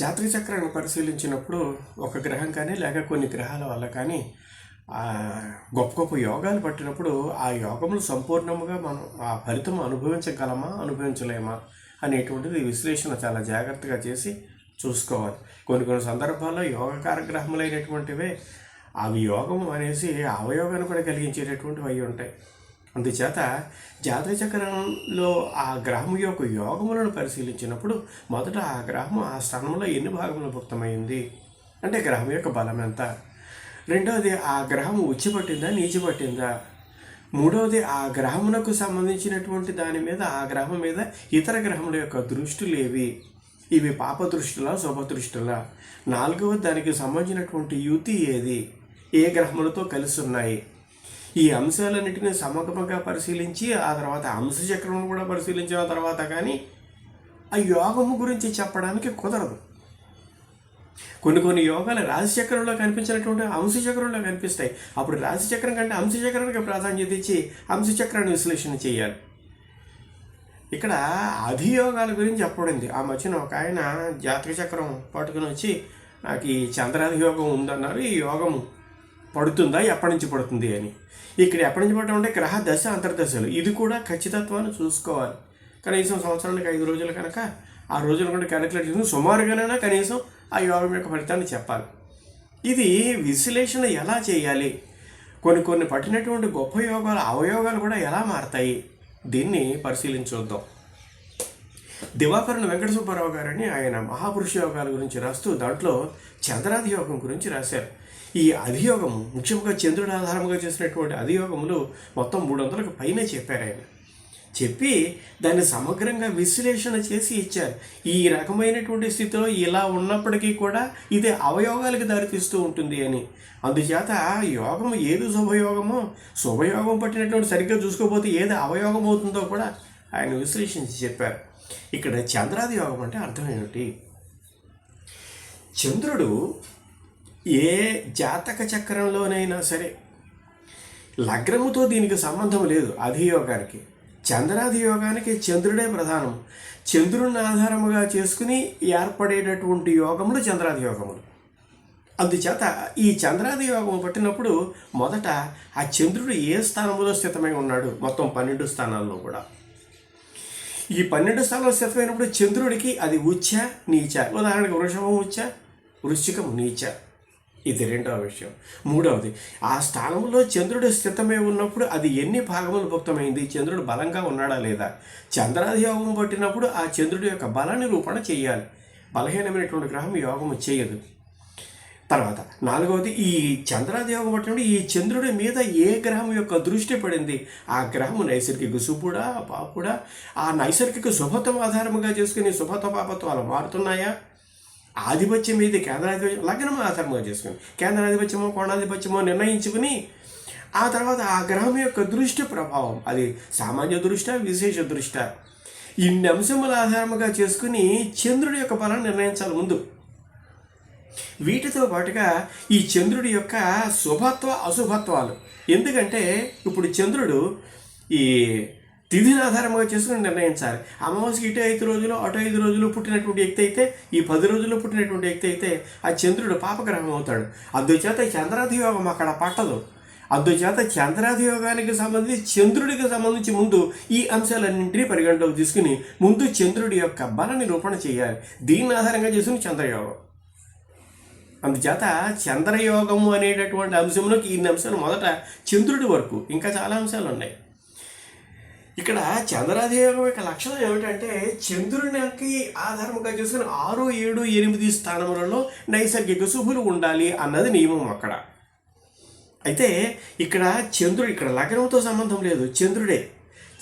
జాతక చక్రాన్ని పరిశీలించినప్పుడు ఒక గ్రహం కానీ లేక కొన్ని గ్రహాల వల్ల కానీ గొప్ప గొప్ప యోగాలు పట్టినప్పుడు ఆ యోగములు సంపూర్ణముగా మనం ఆ ఫలితం అనుభవించగలమా అనుభవించలేమా అనేటువంటిది విశ్లేషణ చాలా జాగ్రత్తగా చేసి చూసుకోవాలి. కొన్ని కొన్ని సందర్భాల్లో యోగకార గ్రహములైనటువంటివే అవి యోగం అనేసి అవయోగాన్ని కూడా కలిగించేటటువంటివి అయి ఉంటాయి అందుచేత జాతక చక్రంలో ఆ గ్రహము యొక్క యోగములను పరిశీలించినప్పుడు మొదట ఆ గ్రహం ఆ స్థానంలో ఎన్ని భాగములు భుక్తమైంది? అంటే గ్రహం యొక్క బలం ఎంత? రెండవది ఆ గ్రహం ఉచ్చి పట్టిందా నీచి పట్టిందా మూడవది ఆ గ్రహమునకు సంబంధించినటువంటి దాని మీద ఆ గ్రహం మీద ఇతర గ్రహముల యొక్క దృష్టిలు ఏవి? ఇవి పాప దృష్టిలా శుభ దృష్టిలా నాలుగవది దానికి సంబంధించినటువంటి యుతి ఏది? ఏ గ్రహములతో కలిసి ఉన్నాయి? ఈ అంశాలన్నిటిని సమగ్రంగా పరిశీలించి ఆ తర్వాత అంశచక్రం కూడా పరిశీలించిన తర్వాత కానీ ఆ యోగము గురించి చెప్పడానికి కుదరదు. కొన్ని కొన్ని యోగాలు రాశిచక్రంలో కనిపించినటువంటి అంశచక్రంలో కనిపిస్తాయి. అప్పుడు రాశిచక్రం కంటే అంశచక్రానికి ప్రాధాన్యత ఇచ్చి అంశచక్రాన్ని విశ్లేషణ చేయాలి. ఇక్కడ అధియోగాల గురించి చెప్పబడింది. ఆ మధ్యన ఒక ఆయన జాతక చక్రం పట్టుకుని వచ్చి నాకు ఈ చంద్రాధియోగం ఉందన్నారు ఈ యోగము పడుతుందా? ఎప్పటి నుంచి పడుతుంది అని. ఇక్కడ ఎప్పటి నుంచి పడటం అంటే గ్రహ దశ అంతర్దశలు. ఇది కూడా ఖచ్చితత్వాన్ని చూసుకోవాలి. కనీసం సంవత్సరానికి ఐదు రోజులు కనుక ఆ రోజుల కూడా క్యాలిక్యులేట్ చేసుకుని సుమారుగానైనా కనీసం ఆ యోగం యొక్క ఫలితాన్ని చెప్పాలి. ఇది విశ్లేషణ ఎలా చేయాలి? కొన్ని కొన్ని పట్టినటువంటి గొప్ప యోగాలు అవయోగాలు కూడా ఎలా మారతాయి? దీన్ని పరిశీలించొద్దాం. దివాకరుని వెంకట సుబ్బారావు గారని ఆయన మహాపురుష యోగాల గురించి రాస్తూ దాంట్లో చంద్రాది యోగం గురించి రాశారు. ఈ అధియోగం ముఖ్యంగా చంద్రుడు ఆధారంగా చేసినటువంటి అధియోగములు మొత్తం మూడు వందలకు పైన చెప్పారు ఆయన. చెప్పి దాన్ని సమగ్రంగా విశ్లేషణ చేసి ఇచ్చారు. ఈ రకమైనటువంటి స్థితిలో ఇలా ఉన్నప్పటికీ కూడా ఇది అవయోగాలకు దారితీస్తూ ఉంటుంది అని. అందుచేత యోగం ఏది శుభయోగమో శుభయోగం పట్టినటువంటి సరిగ్గా చూసుకోకపోతే ఏది అవయోగం అవుతుందో కూడా ఆయన విశ్లేషించి చెప్పారు. ఇక్కడ చంద్రాది యోగం అంటే అర్థం ఏమిటి? చంద్రుడు ఏ జాతక చక్రంలోనైనా సరే లగ్నముతో దీనికి సంబంధం లేదు అధియోగానికి చంద్రాది యోగానికి చంద్రుడే ప్రధానం. చంద్రుడిని ఆధారముగా చేసుకుని ఏర్పడేటటువంటి యోగములు చంద్రాది యోగములు. అందుచేత ఈ చంద్రాది యోగం పట్టినప్పుడు మొదట ఆ చంద్రుడు ఏ స్థానంలో స్థితమై ఉన్నాడు? మొత్తం పన్నెండు స్థానాల్లో కూడా. ఈ పన్నెండు స్థానాలు స్థితమైనప్పుడు చంద్రుడికి అది ఉచ్చ నీచ. ఉదాహరణకు వృషభం ఉచ్చ వృశ్చికం నీచ. ఇది రెండవ విషయం. మూడవది ఆ స్థానంలో చంద్రుడు స్థితమై ఉన్నప్పుడు అది ఎన్ని భాగములు భుక్తమైంది? చంద్రుడు బలంగా ఉన్నాడా లేదా? చంద్రాది యోగం పట్టినప్పుడు ఆ చంద్రుడి యొక్క బలాన్ని రూపణ చేయాలి. బలహీనమైనటువంటి గ్రహం యోగము చేయదు. తర్వాత నాలుగవది ఈ చంద్రాది యోగం పట్టినప్పుడు ఈ చంద్రుడి మీద ఏ గ్రహం యొక్క దృష్టి పడింది? ఆ గ్రహము నైసర్గిక శుభుడా పాపుడా ఆ నైసర్గిక శుభత్వం ఆధారముగా చేసుకుని శుభత్వ పాపత్వాలు మారుతున్నాయా? ఆధిపత్యం మీద కేంద్రాధిపత్యం లగ్నం ఆధారంగా చేసుకుని కేంద్రాధిపత్యమో కోణాధిపత్యమో నిర్ణయించుకుని ఆ తర్వాత ఆ గ్రహం యొక్క దృష్టి ప్రభావం అది సామాన్య దృష్ట విశేష దృష్ట. ఇన్ని అంశముల ఆధారముగా చేసుకుని చంద్రుడి యొక్క బలాన్ని నిర్ణయించాలి ముందు. వీటితో పాటుగా ఈ చంద్రుడి యొక్క శుభత్వ అశుభత్వాలు. ఎందుకంటే ఇప్పుడు చంద్రుడు ఈ తిథిని ఆధారంగా చేసుకుని నిర్ణయించాలి. అమావాస్యకి ఇటు ఐదు రోజులు అటు ఐదు రోజులు పుట్టినటువంటి వ్యక్తి అయితే ఈ పది రోజుల్లో పుట్టినటువంటి వ్యక్తి అయితే ఆ చంద్రుడు పాపగ్రహం అవుతాడు. అందుచేత చంద్రాధియోగం అక్కడ పట్టదు. అందుచేత చంద్రాధియోగానికి సంబంధించి చంద్రుడికి సంబంధించి ముందు ఈ అంశాలన్నింటినీ పరిగణలోకి తీసుకుని ముందు చంద్రుడి యొక్క బల నిరూపణ చేయాలి. దీన్ని ఆధారంగా చేసుకుని చంద్రయోగం. అందుచేత చంద్రయోగము అనేటటువంటి అంశంలోకి ఇన్ని అంశాలు మొదట చంద్రుడి వరకు. ఇంకా చాలా అంశాలు ఉన్నాయి. ఇక్కడ చంద్రాధియోగం యొక్క లక్షణం ఏమిటంటే చంద్రునికి ఆధారముగా చేసుకుని ఆరు ఏడు ఎనిమిది స్థానములలో నైసర్గిక శుభులు ఉండాలి అన్నది నియమం అక్కడ. అయితే ఇక్కడ చంద్రుడు ఇక్కడ లగ్నంతో సంబంధం లేదు చంద్రుడే.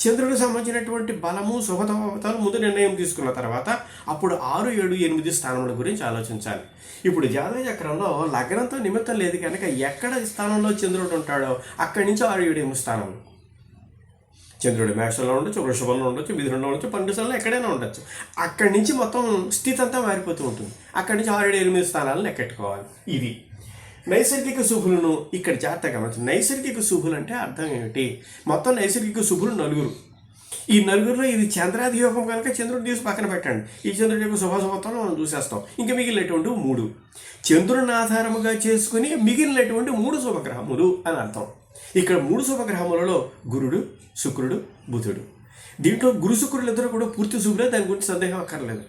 చంద్రుడికి సంబంధించినటువంటి బలము శుభతమతాలు ముందు నిర్ణయం తీసుకున్న తర్వాత అప్పుడు ఆరు ఏడు ఎనిమిది స్థానముల గురించి ఆలోచించాలి. ఇప్పుడు జాతక చక్రంలో లగ్నంతో నిమిత్తం లేదు కనుక ఎక్కడ స్థానంలో చంద్రుడు ఉంటాడో అక్కడి నుంచి ఆరు ఏడు ఎనిమిది స్థానములు. చంద్రుడి మేషంలో ఉండొచ్చు వృషభంలో ఉండొచ్చు మిథునంలో ఉండొచ్చు పండుసంలో ఎక్కడైనా ఉండొచ్చు. అక్కడి నుంచి మొత్తం స్థితి అంతా మారిపోతూ ఉంటుంది. అక్కడి నుంచి ఆల్రెడీ ఎనిమిది స్థానాలను ఎక్కెట్టుకోవాలి ఇది. నైసర్గిక శుభులను ఇక్కడ జాగ్రత్తగా గమనించండి. నైసర్గిక శుభులు అంటే అర్థం ఏమిటి మొత్తం నైసర్గిక శుభులు నలుగురు. ఈ నలుగురిలో ఇది చంద్రాది యోగం కనుక చంద్రుడు తీసి పక్కన పెట్టండి. ఈ చంద్రుడి యొక్క శుభశుభత్వం మనం చూసేస్తాం. ఇంకా మిగిలినటువంటి మూడు. చంద్రుడిని ఆధారముగా చేసుకుని మిగిలినటువంటి మూడు శుభగ్రహములు అని అర్థం. ఇక్కడ మూడు శుభగ్రహములలో గురుడు శుక్రుడు బుధుడు. దీంట్లో గురు శుక్రులిద్దరూ కూడా పూర్తి శుభ్రే దాని గురించి సందేహం అక్కర్లేదు.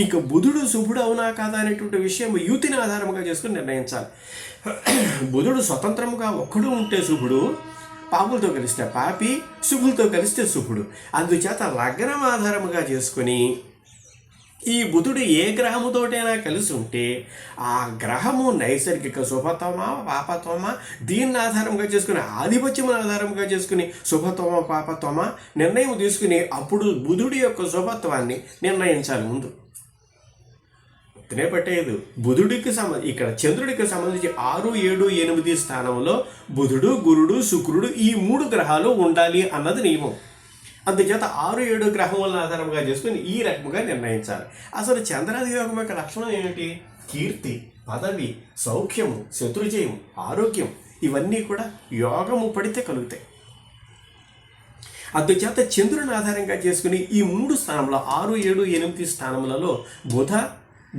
ఇంకా బుధుడు శుభుడు అవునా కాదా అనేటువంటి విషయం యూతిని ఆధారముగా చేసుకుని నిర్ణయించాలి. బుధుడు స్వతంత్రముగా ఒక్కడు ఉంటే శుభుడు పాపులతో కలిస్తే పాపి శుభులతో కలిస్తే శుభుడు. అందుచేత లగ్నం ఆధారముగా చేసుకొని ఈ బుధుడు ఏ గ్రహముతోటైనా కలిసి ఉంటే ఆ గ్రహము నైసర్గిక శుభతమ పాపతమ? దీన్ని ఆధారంగా చేసుకుని ఆధిపత్యమును ఆధారంగా చేసుకుని శుభతమ పాపతమ నిర్ణయం తీసుకుని అప్పుడు బుధుడి యొక్క శుభత్వాన్ని నిర్ణయించాలి ముందు. తినే పట్టేది. బుధుడికి సంబంధ ఇక్కడ చంద్రుడికి సంబంధించి ఆరు ఏడు ఎనిమిది స్థానంలో బుధుడు గురుడు శుక్రుడు ఈ మూడు గ్రహాలు ఉండాలి అన్నది నియమం. అందుచేత ఆరు ఏడు గ్రహములను ఆధారంగా చేసుకుని ఈ రకముగా నిర్ణయించాలి. అసలు చంద్రాది యోగం యొక్క లక్షణం ఏమిటి? కీర్తి పదవి సౌఖ్యము శత్రుజయం ఆరోగ్యం ఇవన్నీ కూడా యోగము పడితే కలుగుతాయి. అందుచేత చంద్రుని ఆధారంగా చేసుకుని ఈ మూడు స్థానంలో ఆరు ఏడు ఎనిమిది స్థానములలో బుధ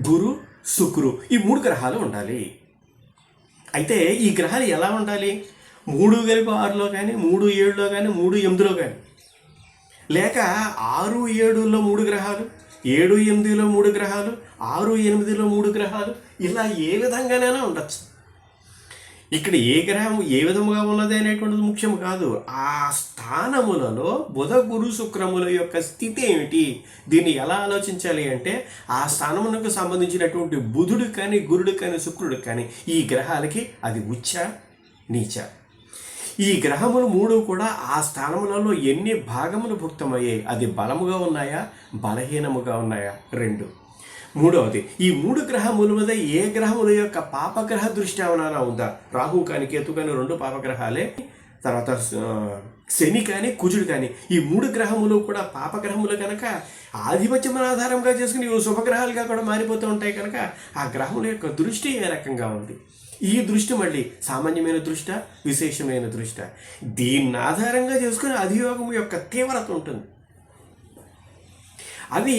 గురు శుక్రు ఈ మూడు గ్రహాలు ఉండాలి. అయితే ఈ గ్రహాలు ఎలా ఉండాలి? మూడు కలిపి ఆరులో కానీ మూడు ఏడులో కానీ మూడు ఎనిమిదిలో కానీ లేక ఆరు ఏడులో మూడు గ్రహాలు ఏడు ఎనిమిదిలో మూడు గ్రహాలు ఆరు ఎనిమిదిలో మూడు గ్రహాలు ఇలా ఏ విధంగానైనా ఉండొచ్చు. ఇక్కడ ఏ గ్రహం ఏ విధముగా ఉన్నది అనేటువంటిది ముఖ్యం కాదు. ఆ స్థానములలో బుధ గురు శుక్రముల యొక్క స్థితి ఏమిటి? దీన్ని ఎలా ఆలోచించాలి అంటే ఆ స్థానమునకు సంబంధించినటువంటి బుధుడు కానీ గురుడు కానీ శుక్రుడు కానీ ఈ గ్రహాలకి అది ఉచ్చ నీచ. ఈ గ్రహములు మూడు కూడా ఆ స్థానములలో ఎన్ని భాగములు భుక్తమయ్యాయి? అది బలముగా ఉన్నాయా? బలహీనముగా ఉన్నాయా? రెండు. మూడవది ఈ మూడు గ్రహముల మీద ఏ గ్రహముల యొక్క పాపగ్రహ దృష్టి ఏమైనా ఉందా? రాహు కానీ కేతు కానీ రెండు పాపగ్రహాలే. తర్వాత శని కానీ కుజుడు కానీ. ఈ మూడు గ్రహములు కూడా పాపగ్రహములు కనుక ఆధిపత్యం ఆధారంగా చేసుకుని శుభగ్రహాలుగా కూడా మారిపోతూ ఉంటాయి కనుక ఆ గ్రహముల యొక్క దృష్టి ఏ రకంగా ఉంది? ఈ దృష్టి మళ్ళీ సామాన్యమైన దృష్ట విశేషమైన దృష్ట. దీన్ని ఆధారంగా చేసుకుని అధియోగం యొక్క తీవ్రత ఉంటుంది. అవి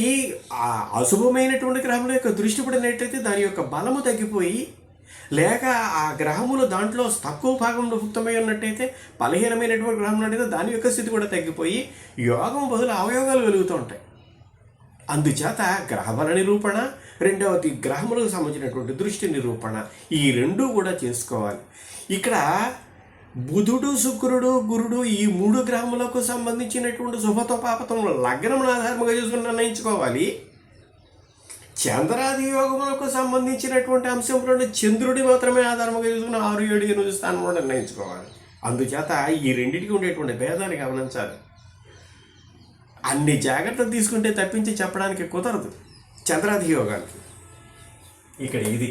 అశుభమైనటువంటి గ్రహముల యొక్క దృష్టి పడినట్టయితే దాని యొక్క బలము తగ్గిపోయి లేక ఆ గ్రహములు దాంట్లో తక్కువ భాగంలో భుక్తమై ఉన్నట్టయితే బలహీనమైనటువంటి గ్రహం ఉన్నట్టయితే దాని యొక్క స్థితి కూడా తగ్గిపోయి యోగం బదులు అవయోగాలు వెలుగుతూ ఉంటాయి. అందుచేత గ్రహబల నిరూపణ రెండవది గ్రహములకు సంబంధించినటువంటి దృష్టి నిరూపణ. ఈ రెండు కూడా చేసుకోవాలి. ఇక్కడ బుధుడు శుక్రుడు గురుడు ఈ మూడు గ్రహములకు సంబంధించినటువంటి శుభతో పాపతములు లగ్నం ఆధారంగా చూసుకుని నిర్ణయించుకోవాలి. చంద్రాది యోగములకు సంబంధించినటువంటి అంశంలో చంద్రుడి మాత్రమే ఆధారంగా చూసుకుని ఆరు ఏడు ఎనిమిది స్థానంలో నిర్ణయించుకోవాలి. అందుచేత ఈ రెండింటికి ఉండేటువంటి భేదాన్ని గమనించాలి. అన్ని జాగ్రత్తలు తీసుకుంటే తప్పించి చెప్పడానికి కుదరదు. చంద్రాధి యోగానికి ఇక్కడ ఇది.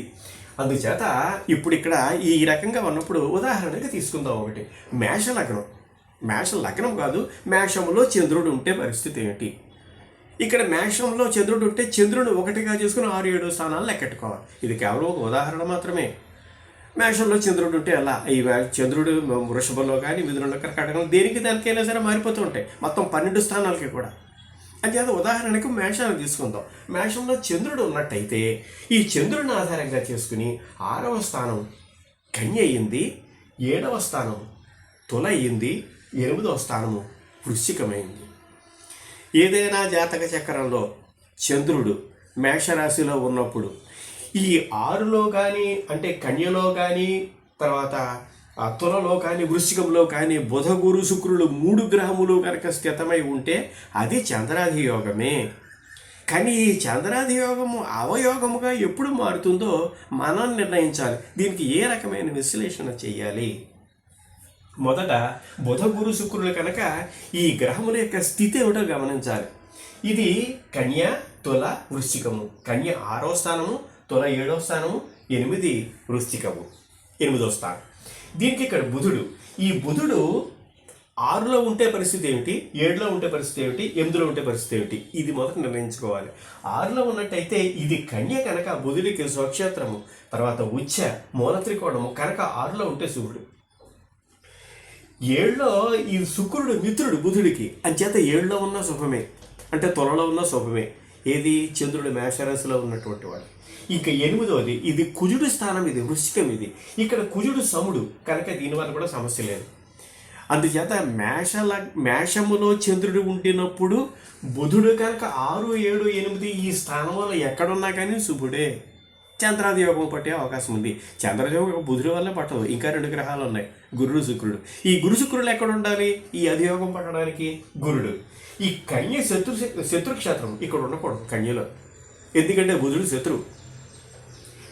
అందుచేత ఇప్పుడు ఇక్కడ ఈ రకంగా ఉన్నప్పుడు ఉదాహరణగా తీసుకుందాం ఒకటి. మేష లగ్నం. మేష లగ్నం కాదు మేషంలో చంద్రుడు ఉంటే పరిస్థితి ఏంటి ఇక్కడ మేషంలో చంద్రుడు ఉంటే చంద్రుడు ఒకటిగా చేసుకుని ఆరు ఏడు స్థానాలు లెక్కెట్టుకోవాలి. ఇది కేవలం ఒక ఉదాహరణ మాత్రమే. మేషంలో చంద్రుడు ఉంటే అలా ఈ చంద్రుడు వృషభంలో కానీ మిథునంలో కర్కాటకంలో దేనికి దానికైనా సరే మారిపోతూ ఉంటాయి. మొత్తం పన్నెండు స్థానాలకి కూడా. అంచేత ఉదాహరణకు మేషాన్ని తీసుకుందాం. మేషంలో చంద్రుడు ఉన్నట్టయితే ఈ చంద్రుడిని ఆధారంగా చేసుకుని ఆరవ స్థానం కన్య అయ్యింది ఏడవ స్థానం తుల అయ్యింది ఎనిమిదవ స్థానము వృశ్చికమైంది. ఏదైనా జాతక చక్రంలో చంద్రుడు మేషరాశిలో ఉన్నప్పుడు ఈ ఆరులో కానీ అంటే కన్యలో కానీ తర్వాత ఆ తులలో కానీ వృశ్చికంలో కానీ బుధ గురు శుక్రులు మూడు గ్రహములు కనుక స్థితమై ఉంటే అది చంద్రాధి యోగమే. కానీ ఈ చంద్రాధి యోగము అవయోగముగా ఎప్పుడు మారుతుందో మనం నిర్ణయించాలి. దీనికి ఏ రకమైన విశ్లేషణ చేయాలి? మొదట బుధ గురు శుక్రులు కనుక ఈ గ్రహముల యొక్క స్థితి ఏమిటో గమనించాలి. ఇది కన్య తుల వృశ్చికము. కన్య ఆరో స్థానము తుల ఏడో స్థానము ఎనిమిది వృశ్చికము ఎనిమిదో స్థానం. దీనికి ఇక్కడ బుధుడు. ఈ బుధుడు ఆరులో ఉంటే పరిస్థితి ఏమిటి? ఏడులో ఉంటే పరిస్థితి ఏమిటి? ఎనిమిదిలో ఉంటే పరిస్థితి ఏమిటి? ఇది మొదట నిర్ణయించుకోవాలి. ఆరులో ఉన్నట్టయితే ఇది కన్య కనుక బుధుడికి స్వక్షేత్రము తర్వాత ఉచ్చ మూల త్రికోణము కనుక ఆరులో ఉంటే శుభుడు. ఏళ్ళలో ఈ శుక్రుడు మిత్రుడు బుధుడికి. అంచేత ఏళ్ళలో ఉన్న శుభమే అంటే త్వరలో ఉన్న శుభమే. ఏది? చంద్రుడు మేషరాశిలో ఉన్నటువంటి వాడు. ఇక ఎనిమిదవది ఇది కుజుడు స్థానం ఇది వృశ్చికం ఇది. ఇక్కడ కుజుడు సముడు కనుక దీనివల్ల కూడా సమస్య లేదు. అందుచేత మేషల మేషములో చంద్రుడు ఉండినప్పుడు బుధుడు కనుక ఆరు ఏడు ఎనిమిది ఈ స్థానంలో ఎక్కడున్నా కానీ శుభుడే. చంద్రాది యోగం పట్టే అవకాశం ఉంది. చంద్రయోగం బుధుడి వల్లే పట్టదు. ఇంకా రెండు గ్రహాలు ఉన్నాయి. గురుడు శుక్రుడు. ఈ గురు శుక్రుడు ఎక్కడ ఉండాలి? ఈ అధియోగం పట్టడానికి గురుడు. ఈ కన్య శత్రు శత్రు క్షేత్రం ఇక్కడ ఉండకూడదు కన్యలో. ఎందుకంటే బుధుడు శత్రువు.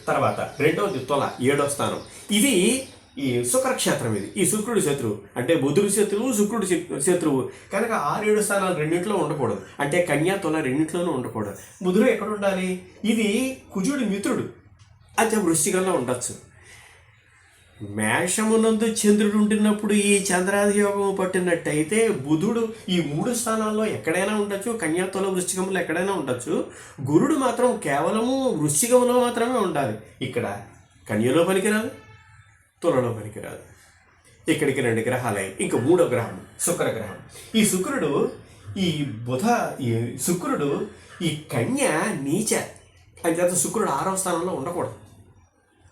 తర్వాత రెండవది తొల ఏడో స్థానం. ఇది ఈ శుక్రక్షేత్రం ఇది. ఈ శుక్రుడు శత్రువు. అంటే బుధుడు శత్రువు శుక్రుడు శత్రువు. కనుక ఆరు ఏడు స్థానాలు రెండింటిలో ఉండకూడదు. అంటే కన్యా తొల రెండింటిలోనూ ఉండకూడదు. బుధుడు ఎక్కడ ఉండాలి? ఇది కుజుడి మిత్రుడు. అది వృశ్చికంలో ఉండొచ్చు. మేషమునందు చంద్రుడు ఉంటున్నప్పుడు ఈ చంద్రాధియోగం పట్టినట్టయితే బుధుడు ఈ మూడు స్థానాల్లో ఎక్కడైనా ఉండొచ్చు కన్యాతుల వృశ్చికంలో ఎక్కడైనా ఉండొచ్చు. గురుడు మాత్రం కేవలము వృశ్చికంలో మాత్రమే ఉండాలి. ఇక్కడ కన్యలో పనికిరాదు తులలో పనికిరాదు. ఇక్కడికి రెండు గ్రహాలే ఇంకా మూడో గ్రహం శుక్ర గ్రహం ఈ శుక్రుడు ఈ బుధ ఈ శుక్రుడు ఈ కన్య నీచ. అంచేత శుక్రుడు ఆరవ స్థానంలో ఉండకూడదు.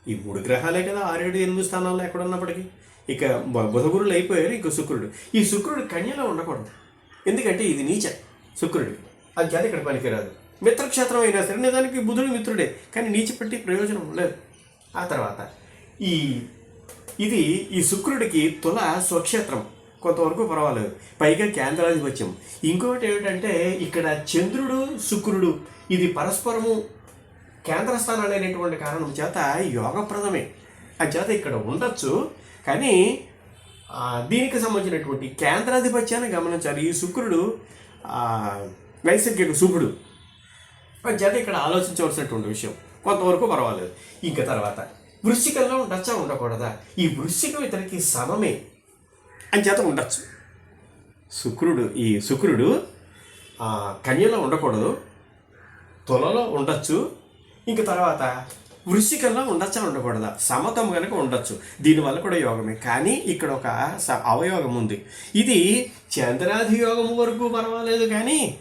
ఈ మూడు గ్రహాలే కదా ఆరేడు ఎనిమిది స్థానాల్లో ఎక్కడ ఉన్నప్పటికీ ఇక బుధగురులు బుధ గురులు అయిపోయారు ఇక శుక్రుడు. ఈ శుక్రుడు కన్యలో ఉండకూడదు. ఎందుకంటే ఇది నీచ శుక్రుడు. అది చేత ఇక్కడ పనికిరాదు. మిత్రక్షేత్రం అయినా సరే నిజానికి బుధుడు మిత్రుడే కానీ నీచ పెట్టి ప్రయోజనం లేదు. ఆ తర్వాత ఈ ఇది ఈ శుక్రుడికి తుల స్వక్షేత్రం. కొంతవరకు పర్వాలేదు. పైగా కేంద్రాధిపత్యం. ఇంకొకటి ఏమిటంటే ఇక్కడ చంద్రుడు శుక్రుడు ఇది పరస్పరము కేంద్రస్థానం అనేటువంటి కారణం చేత యోగప్రదమే. ఆ చేత ఇక్కడ ఉండొచ్చు కానీ దీనికి సంబంధించినటువంటి కేంద్రాధిపత్యాన్ని గమనించాలి. ఈ శుక్రుడు నైసర్గిక శుభుడు. ఆ చేత ఇక్కడ ఆలోచించవలసినటువంటి విషయం. కొంతవరకు పర్వాలేదు. ఇంకా తర్వాత వృశ్చికంలో ఉండొచ్చా ఉండకూడదా? ఈ వృశ్చికం ఇతనికి సమమే అని చేత ఉండొచ్చు. శుక్రుడు ఈ శుక్రుడు కన్యలో ఉండకూడదు. తులలో ఉండొచ్చు. ఇంక తర్వాత వృశ్చికంలో ఉండొచ్చా ఉండకూడదా. సమతం కనుక ఉండొచ్చు. దీనివల్ల కూడా యోగమే. కానీ ఇక్కడ ఒక స- అవయోగం ఉంది. ఇది చంద్రాధి యోగం వరకు పర్వాలేదు కానీ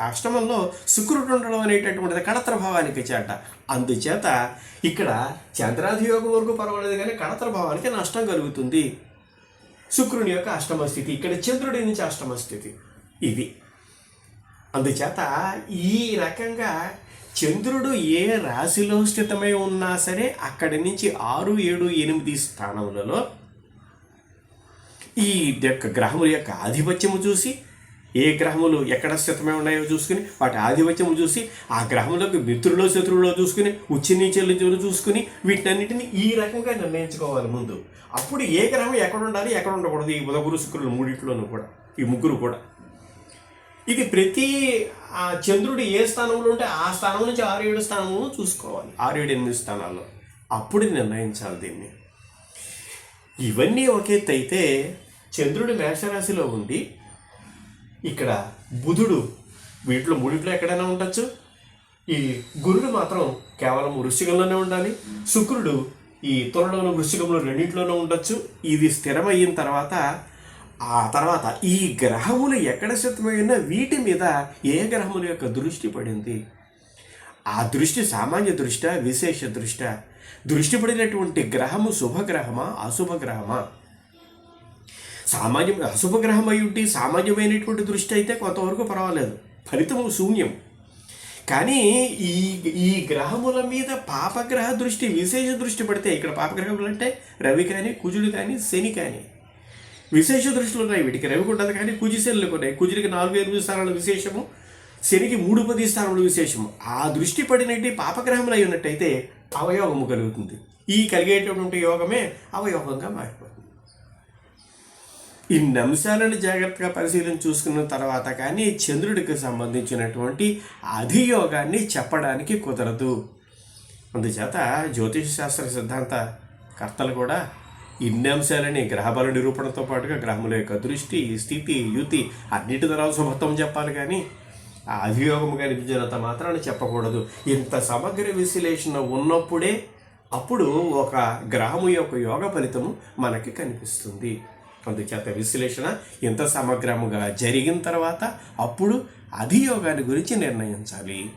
అష్టమంలో శుక్రుడు ఉండడం అనేటటువంటిది కడత్ర భావానికి చేట. అందుచేత ఇక్కడ చంద్రాధి యోగం వరకు పర్వాలేదు కానీ కడత్ర భావానికి నష్టం కలుగుతుంది. శుక్రుని యొక్క అష్టమ స్థితి ఇక్కడ చంద్రుడి నుంచి అష్టమ స్థితి ఇది. అందుచేత ఈ రకంగా చంద్రుడు ఏ రాశిలో స్థితమై ఉన్నా సరే అక్కడి నుంచి ఆరు ఏడు ఎనిమిది స్థానములలో ఈ యొక్క గ్రహముల యొక్క ఆధిపత్యము చూసి ఏ గ్రహములు ఎక్కడ స్థితమై ఉన్నాయో చూసుకుని వాటి ఆధిపత్యము చూసి ఆ గ్రహములకు మిత్రులో శత్రువులో చూసుకుని ఉచ్చి నీచెలు చూసుకుని వీటన్నిటిని ఈ రకంగా నిర్ణయించుకోవాలి ముందు. అప్పుడు ఏ గ్రహం ఎక్కడ ఉండాలి ఎక్కడ ఉండకూడదు ఈ బుధగురు శుక్రులు మూడింటిలోనూ కూడా ఈ ముగ్గురు కూడా. ఇది ప్రతి ఆ చంద్రుడు ఏ స్థానంలో ఉంటే ఆ స్థానం నుంచి ఆరు ఏడు స్థానంలో చూసుకోవాలి. ఆరు ఏడు ఎనిమిది స్థానాల్లో. అప్పుడు నిర్ణయించాలి దీన్ని. ఇవన్నీ ఒక ఎత్తు అయితే చంద్రుడు మేషరాశిలో ఉండి ఇక్కడ బుధుడు వీటిలో మూడింట్లో ఎక్కడైనా ఉండొచ్చు. ఈ గురుడు మాత్రం కేవలం వృశ్చికంలోనే ఉండాలి. శుక్రుడు ఈ త్వరలోనూ వృశ్చికంలో రెండింటిలోనూ ఉండొచ్చు. ఇది స్థిరమయిన తర్వాత ఆ తర్వాత ఈ గ్రహములు ఎక్కడ స్థితమైనా వీటి మీద ఏ గ్రహముల యొక్క దృష్టి పడింది? ఆ దృష్టి సామాన్య దృష్ట విశేష దృష్ట. దృష్టి పడినటువంటి గ్రహము శుభగ్రహమా? అశుభగ్రహమా? సామాన్యం అశుభగ్రహం అయి ఉంటే సామాన్యమైనటువంటి దృష్టి అయితే కొంతవరకు పర్వాలేదు. ఫలితము శూన్యం. కానీ ఈ ఈ గ్రహముల మీద పాపగ్రహ దృష్టి విశేష దృష్టి పడితే ఇక్కడ పాపగ్రహములు అంటే రవి కానీ కుజుడు కానీ శని కానీ విశేష దృష్టిలు ఉన్నాయి. వీటికి రవికి ఉండదు కానీ కుజిశనులకు ఉన్నాయి. కుజుడికి నాలుగు ఎనిమిది స్థానాలు విశేషము. శనికి మూడు పది స్థానంలో విశేషము. ఆ దృష్టి పడినట్టు పాపగ్రహములు అయి ఉన్నట్టయితే అవయోగము కలుగుతుంది. ఈ కలిగేటటువంటి యోగమే అవయోగంగా మారిపోతుంది. ఇన్ని అంశాలను జాగ్రత్తగా పరిశీలన చూసుకున్న తర్వాత కానీ చంద్రుడికి సంబంధించినటువంటి అధియోగాన్ని చెప్పడానికి కుదరదు. అందుచేత జ్యోతిష శాస్త్ర సిద్ధాంత కర్తలు కూడా ఇన్ని అంశాలని గ్రహబల నిరూపణతో పాటుగా గ్రహముల యొక్క దృష్టి స్థితి యుతి అన్నిటి తర్వాత మొత్తం చెప్పాలి కానీ ఆ కానీ కనిపించినంత మాత్రాన్ని చెప్పకూడదు. ఇంత సమగ్ర విశ్లేషణ ఉన్నప్పుడే అప్పుడు ఒక గ్రహము యొక్క యోగ ఫలితము మనకి కనిపిస్తుంది. అందుచేత విశ్లేషణ ఇంత సమగ్రముగా జరిగిన తర్వాత అప్పుడు అధియోగాన్ని గురించి నిర్ణయించాలి.